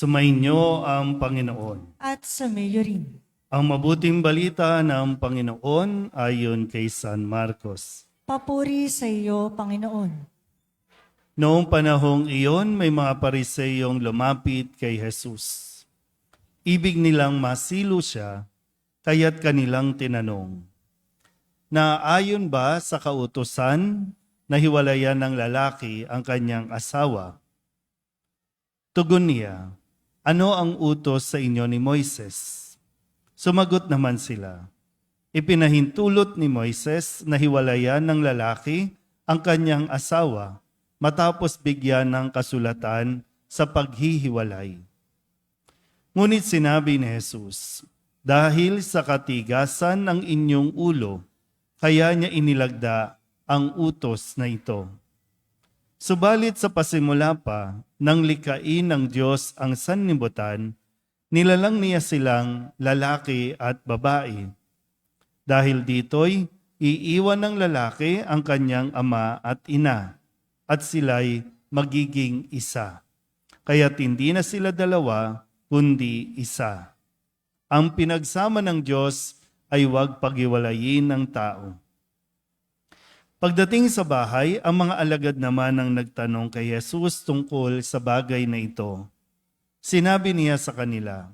Sumainyo ang Panginoon. at sa mayo rin. Ang mabuting balita ng Panginoon ayon kay San Marcos. Papuri sa iyo, Panginoon. Noong panahong iyon, may mga pariseyong lumapit kay Jesus. Ibig nilang masilo siya, kaya't kanilang tinanong, na ayon ba sa kautosan na hiwalayan ng lalaki ang kanyang asawa? Tugon niya, ano ang utos sa inyo ni Moises? Sumagot naman sila, Ipinahintulot ni Moises na hiwalayan ng lalaki ang kanyang asawa matapos bigyan ng kasulatan sa paghihiwalay. Ngunit sinabi ni Jesus, dahil sa katigasan ng inyong ulo, kaya niya inilagda ang utos na ito. Subalit sa pasimula pa, nang likain ng Diyos ang sannibutan, nilalang niya silang lalaki at babae. Dahil dito'y iiwan ng lalaki ang kanyang ama at ina, at sila'y magiging isa. Kaya't hindi na sila dalawa, kundi isa. Ang pinagsama ng Diyos ay huwag paghiwalayin ng tao. Pagdating sa bahay, ang mga alagad naman ang nagtanong kay Jesus tungkol sa bagay na ito. Sinabi niya sa kanila,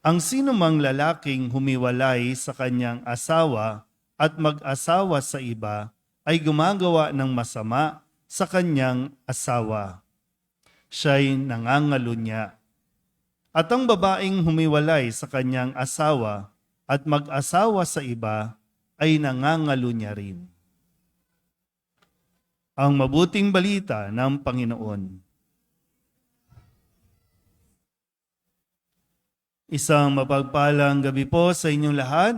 Ang sino mang lalaking humiwalay sa kanyang asawa at mag-asawa sa iba ay gumagawa ng masama sa kanyang asawa. Siya'y nangangalunya. At ang babaeng humiwalay sa kanyang asawa at mag-asawa sa iba ay nangangalunya rin ang mabuting balita ng Panginoon. Isang mapagpalang gabi po sa inyong lahat.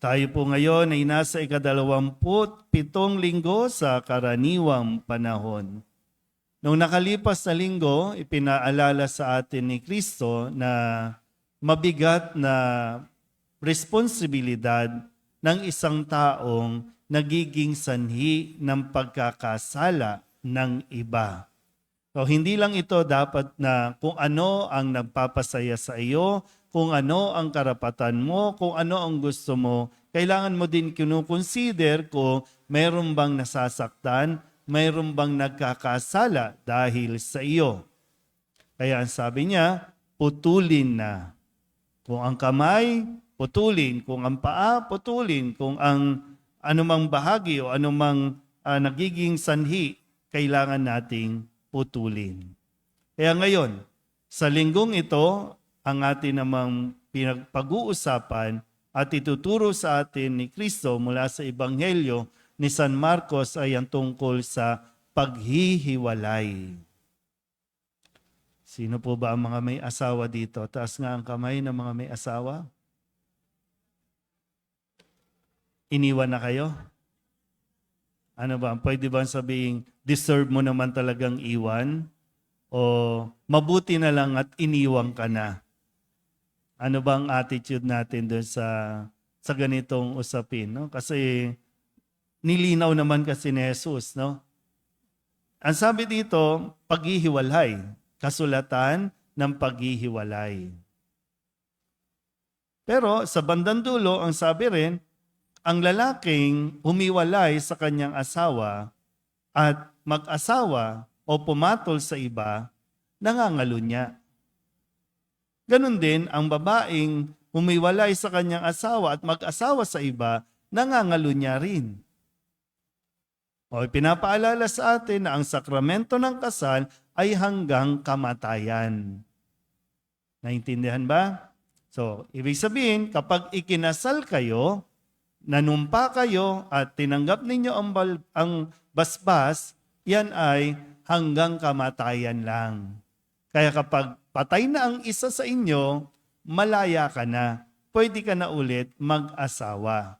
Tayo po ngayon ay nasa ikadalawamput pitong linggo sa karaniwang panahon. Noong nakalipas na linggo, ipinaalala sa atin ni Kristo na mabigat na responsibilidad ng isang taong nagiging sanhi ng pagkakasala ng iba. So, hindi lang ito dapat na kung ano ang nagpapasaya sa iyo, kung ano ang karapatan mo, kung ano ang gusto mo, kailangan mo din kinukonsider kung mayroon bang nasasaktan, mayroon bang nagkakasala dahil sa iyo. Kaya ang sabi niya, putulin na. Kung ang kamay, putulin. Kung ang paa, putulin. Kung ang anumang bahagi o anumang uh, nagiging sanhi, kailangan nating putulin. Kaya ngayon, sa linggong ito, ang atin namang pinagpag-uusapan at ituturo sa atin ni Kristo mula sa Ebanghelyo ni San Marcos ay ang tungkol sa paghihiwalay. Sino po ba ang mga may asawa dito? Taas nga ang kamay ng mga may asawa. Iniwan na kayo? Ano ba? Pwede ba sabihin, deserve mo naman talagang iwan? O mabuti na lang at iniwan ka na? Ano ba ang attitude natin doon sa sa ganitong usapin, no? Kasi nilinaw naman kasi ni Jesus, no? Ang sabi dito, paghihiwalay, kasulatan ng paghihiwalay. Pero sa bandang dulo, ang sabi rin, ang lalaking humiwalay sa kanyang asawa at mag-asawa o pumatol sa iba, nangangalo niya. Ganon din ang babaeng humiwalay sa kanyang asawa at mag-asawa sa iba, nangangalo niya rin. O pinapaalala sa atin na ang sakramento ng kasal ay hanggang kamatayan. Naintindihan ba? So, ibig sabihin, kapag ikinasal kayo, nanumpa kayo at tinanggap ninyo ang, bal- ang basbas, yan ay hanggang kamatayan lang. Kaya kapag patay na ang isa sa inyo, malaya ka na. Pwede ka na ulit mag-asawa.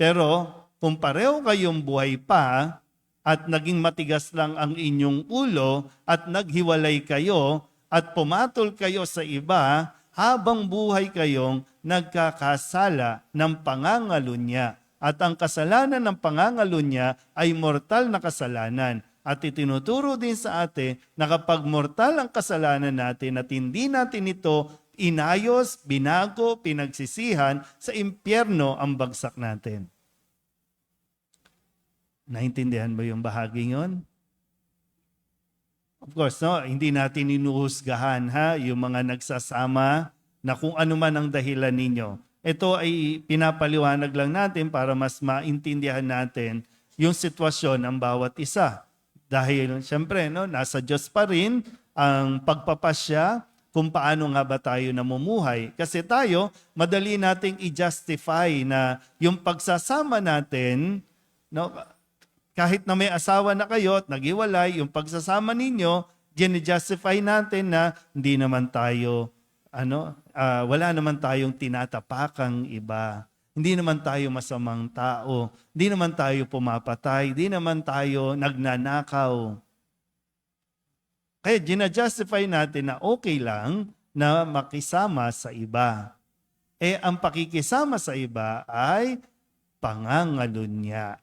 Pero kung pareho kayong buhay pa at naging matigas lang ang inyong ulo at naghiwalay kayo at pumatol kayo sa iba, habang buhay kayong nagkakasala ng pangangalunya. At ang kasalanan ng pangangalunya ay mortal na kasalanan. at itinuturo din sa atin na kapag mortal ang kasalanan natin at hindi natin ito inayos, binago, pinagsisihan, sa impyerno ang bagsak natin. Naintindihan ba yung bahaging yon? Of course, no, hindi natin inuhusgahan ha, yung mga nagsasama na kung ano man ang dahilan ninyo. Ito ay pinapaliwanag lang natin para mas maintindihan natin yung sitwasyon ng bawat isa. Dahil siyempre, no, nasa Diyos pa rin ang pagpapasya kung paano nga ba tayo namumuhay. Kasi tayo, madali nating i-justify na yung pagsasama natin, no, kahit na may asawa na kayo at naghiwalay, yung pagsasama ninyo, gine-justify natin na hindi naman tayo, ano, ah, wala naman tayong tinatapakang iba. Hindi naman tayo masamang tao. Hindi naman tayo pumapatay. Hindi naman tayo nagnanakaw. Kaya gina-justify natin na okay lang na makisama sa iba. Eh, ang pakikisama sa iba ay pangangalunya.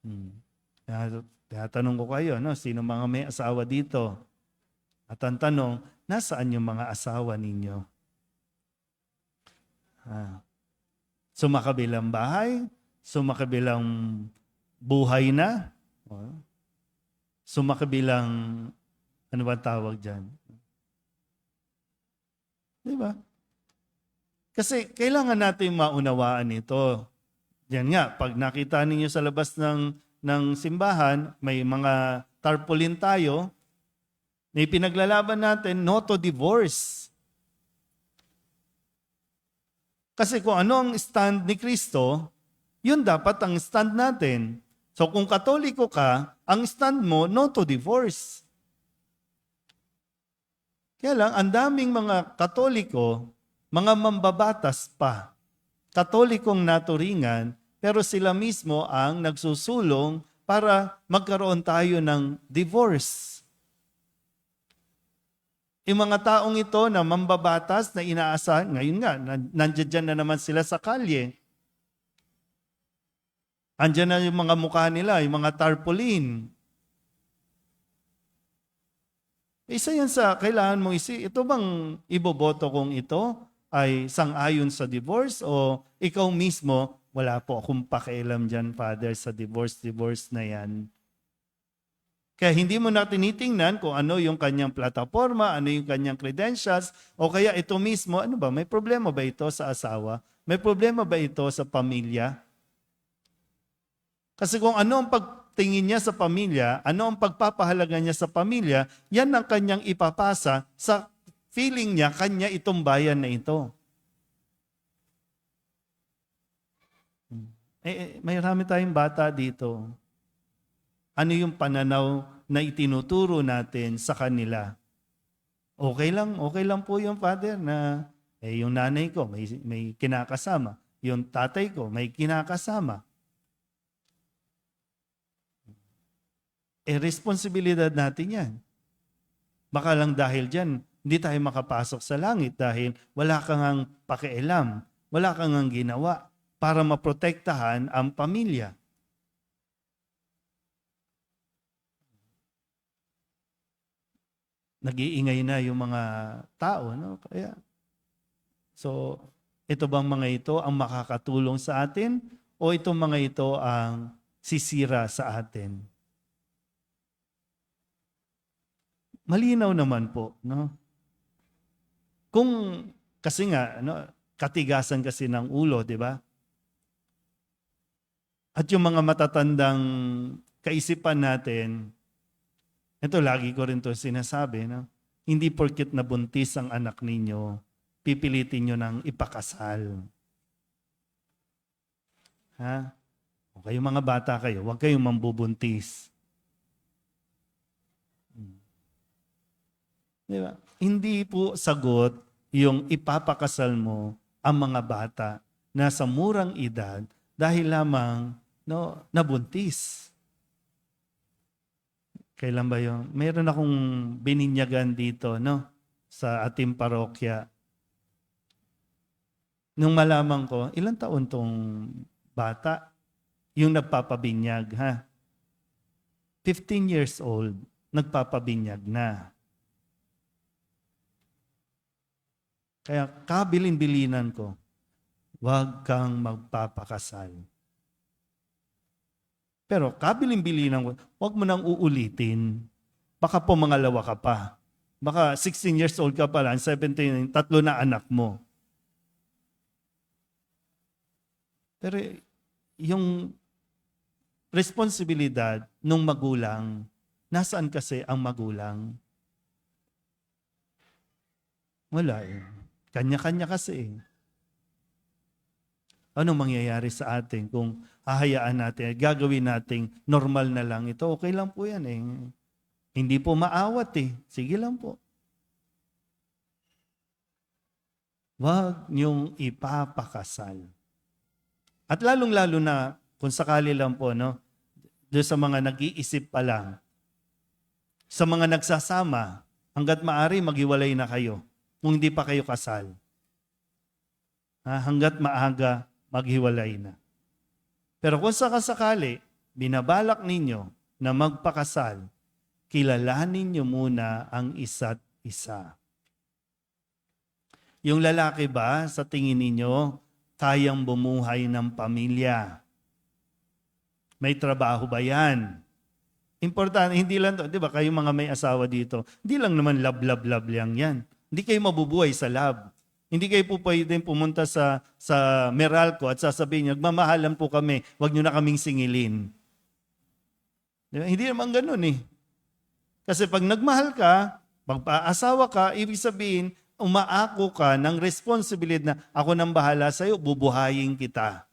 Hmm. Tinatanong ko kayo, no? sino mga may asawa dito? At ang tanong, nasaan yung mga asawa ninyo? Ah. Sumakabilang bahay? Sumakabilang buhay na? Sumakabilang, ano ba tawag dyan? Di ba? Kasi kailangan natin maunawaan ito. Yan nga, pag nakita ninyo sa labas ng, ng simbahan, may mga tarpaulin tayo, may pinaglalaban natin, no to divorce. Kasi kung ano ang stand ni Kristo, yun dapat ang stand natin. So kung katoliko ka, ang stand mo, no to divorce. Kaya lang, ang daming mga katoliko, mga mambabatas pa. Katolikong naturingan, pero sila mismo ang nagsusulong para magkaroon tayo ng divorce. Yung mga taong ito na mambabatas na inaasa, ngayon nga, nan- nandiyan na naman sila sa kalye. Andiyan na yung mga mukha nila, yung mga tarpaulin. Isa yan sa kailangan mong isi. Ito bang iboboto kong ito ay sang-ayon sa divorce o ikaw mismo, wala po akong pakialam dyan, Father, sa divorce-divorce na yan. Kaya hindi mo na tinitingnan kung ano yung kanyang plataforma, ano yung kanyang credentials, o kaya ito mismo, ano ba, may problema ba ito sa asawa? May problema ba ito sa pamilya? Kasi kung ano ang pagtingin niya sa pamilya, ano ang pagpapahalaga niya sa pamilya, yan ang kanyang ipapasa sa feeling niya, kanya itong bayan na ito. Eh, eh, may rami tayong bata dito. Ano yung pananaw na itinuturo natin sa kanila? Okay lang, okay lang po yung father na eh, yung nanay ko may, may kinakasama. Yung tatay ko may kinakasama. Eh, responsibilidad natin yan. Baka lang dahil dyan, hindi tayo makapasok sa langit dahil wala kang ang pakialam, wala kang ang ginawa para maprotektahan ang pamilya. Nag-iingay na yung mga tao, no? Kaya, so, ito bang mga ito ang makakatulong sa atin o itong mga ito ang sisira sa atin? Malinaw naman po, no? Kung kasi nga ano, katigasan kasi ng ulo, 'di ba? At yung mga matatandang kaisipan natin, ito lagi ko rin to sinasabi, no? Hindi porkit nabuntis ang anak ninyo, pipilitin nyo ng ipakasal. Ha? O kayong mga bata kayo, huwag kayong mambubuntis. Di ba? Hindi po sagot yung ipapakasal mo ang mga bata na sa murang edad dahil lamang no, nabuntis. Kailan ba yun? Meron akong bininyagan dito no, sa ating parokya. Nung malaman ko, ilang taon tong bata? Yung nagpapabinyag, ha? 15 years old, nagpapabinyag na. Kaya kabilin-bilinan ko, huwag kang magpapakasal. Pero kabilin-bilinan ko, huwag mo nang uulitin. Baka po mangalawa ka pa. Baka 16 years old ka pa lang, 17, tatlo na anak mo. Pero yung responsibilidad ng magulang, nasaan kasi ang magulang? Wala eh. Kanya-kanya kasi eh. Ano mangyayari sa atin kung hahayaan natin, gagawin nating normal na lang ito? Okay lang po yan eh. Hindi po maawat eh. Sige lang po. Huwag niyong ipapakasal. At lalong-lalo na kung sakali lang po, no? Doon sa mga nag-iisip pa lang. Sa mga nagsasama, hanggat maari maghiwalay na kayo kung hindi pa kayo kasal. Ha, hanggat maaga, maghiwalay na. Pero kung sakasakali, binabalak ninyo na magpakasal, kilalanin niyo muna ang isa't isa. Yung lalaki ba, sa tingin ninyo, kayang bumuhay ng pamilya? May trabaho ba yan? Importante, hindi lang to, di ba, kayo mga may asawa dito, hindi lang naman love, love, love lang yan. Hindi kayo mabubuhay sa love. Hindi kayo po pwedeng pumunta sa, sa Meralco at sasabihin niyo, magmamahalan po kami, wag niyo na kaming singilin. Hindi naman ganun eh. Kasi pag nagmahal ka, magpaasawa ka, ibig sabihin, umaako ka ng responsibilidad na ako nang bahala sa'yo, bubuhayin kita.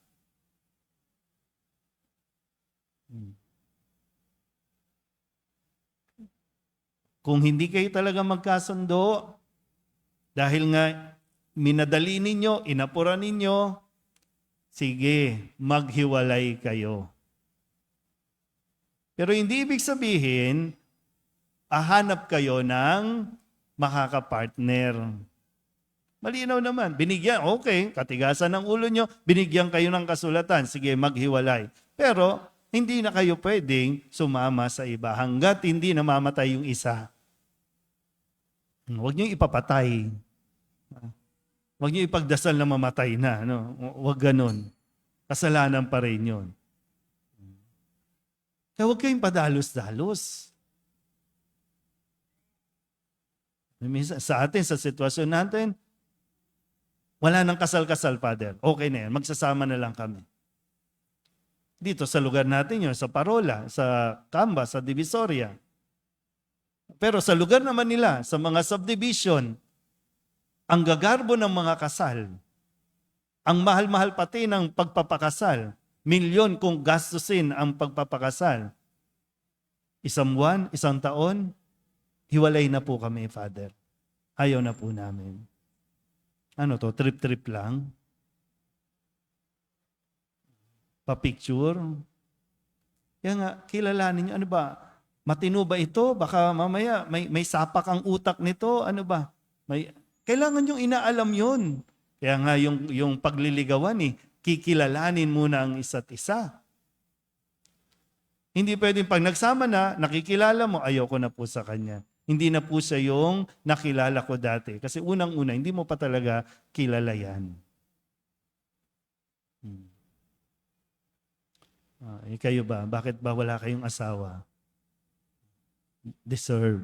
Kung hindi kayo talaga magkasundo, dahil nga minadali ninyo, inapuran ninyo, sige, maghiwalay kayo. Pero hindi ibig sabihin, ahanap kayo ng makakapartner. Malinaw naman. Binigyan, okay, katigasan ng ulo nyo, binigyan kayo ng kasulatan, sige, maghiwalay. Pero, hindi na kayo pwedeng sumama sa iba hanggat hindi namamatay yung isa. Huwag niyo ipapatay. Huwag niyo ipagdasal na mamatay na. No? Huwag ganun. Kasalanan pa rin yun. Kaya huwag kayong padalos-dalos. Sa atin, sa sitwasyon natin, wala nang kasal-kasal, Father. Okay na yan. Magsasama na lang kami. Dito sa lugar natin yun, sa Parola, sa Kamba, sa Divisoria. Pero sa lugar naman nila, sa mga subdivision, ang gagarbo ng mga kasal, ang mahal-mahal pati ng pagpapakasal, milyon kung gastusin ang pagpapakasal. Isang buwan, isang taon, hiwalay na po kami, Father. Ayaw na po namin. Ano to, trip-trip lang? Pa-picture? Kaya nga, kilalanin niyo, ano ba? Matino ba ito? Baka mamaya may, may sapak ang utak nito. Ano ba? May, kailangan yung inaalam yun. Kaya nga yung, yung pagliligawan eh, kikilalanin muna ang isa't isa. Hindi pwedeng pag nagsama na, nakikilala mo, ayoko na po sa kanya. Hindi na po siya yung nakilala ko dati. Kasi unang-una, hindi mo pa talaga kilala yan. Hmm. Ah, eh, kayo ba? Bakit ba wala kayong asawa? Deserve.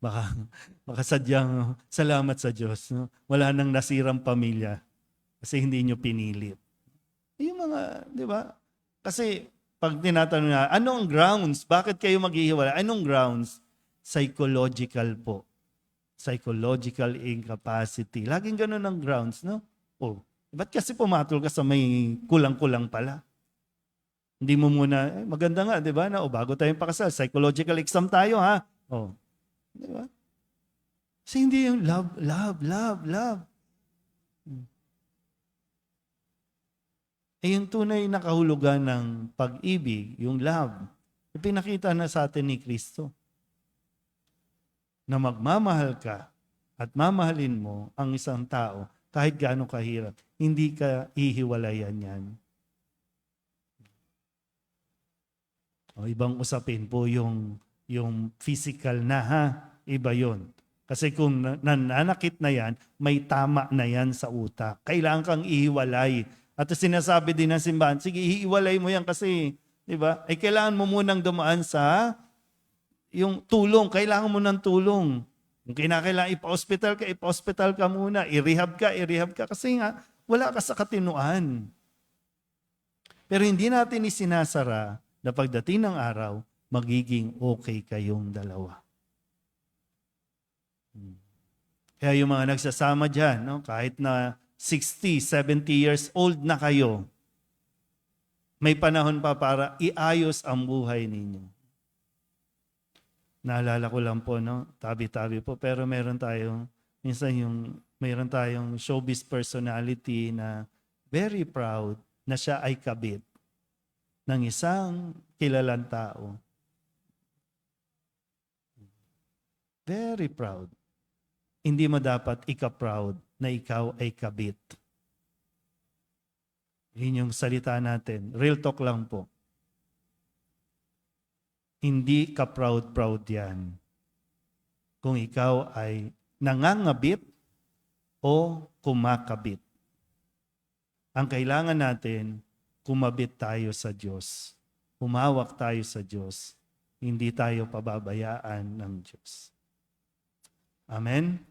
Baka, baka sadyang salamat sa Diyos. No? Wala nang nasirang pamilya kasi hindi nyo pinilit. Yung mga, di ba? Kasi pag tinatanong na, anong grounds? Bakit kayo maghihiwalay? Anong grounds? Psychological po. Psychological incapacity. Laging ganun ang grounds, no? Oh, ba't kasi pumatol ka sa may kulang-kulang pala? Hindi mo muna, eh, maganda nga, di ba? Na, oh, bago tayong pakasal, psychological exam tayo, ha? Oh. Di ba? Kasi hindi yung love, love, love, love. Eh yung tunay na kahulugan ng pag-ibig, yung love, ipinakita na sa atin ni Kristo. Na magmamahal ka at mamahalin mo ang isang tao kahit gaano kahirap. Hindi ka ihiwalayan yan. O, ibang usapin po yung, yung physical na ha. Iba yon. Kasi kung na- nananakit na yan, may tama na yan sa utak. Kailangan kang ihiwalay. At sinasabi din ng simbahan, sige, ihiwalay mo yan kasi, di ba? Ay kailangan mo munang dumaan sa yung tulong. Kailangan mo ng tulong. Kung kinakailangan ipa-hospital ka, ipa-hospital ka muna. I-rehab ka, i-rehab ka. Kasi nga, wala ka sa katinuan. Pero hindi natin isinasara na pagdating ng araw, magiging okay kayong dalawa. Hmm. Kaya yung mga nagsasama dyan, no, kahit na 60, 70 years old na kayo, may panahon pa para iayos ang buhay ninyo. Naalala ko lang po, no? Tabi-tabi po. Pero meron tayong, minsan yung, meron tayong showbiz personality na very proud na siya ay kabit ng isang kilalang tao. Very proud. Hindi mo dapat ika-proud na ikaw ay kabit. Yun yung salita natin. Real talk lang po. Hindi ka proud-proud yan. Kung ikaw ay nangangabit o kumakabit. Ang kailangan natin, kumabit tayo sa Diyos. Humawak tayo sa Diyos. Hindi tayo pababayaan ng Diyos. Amen.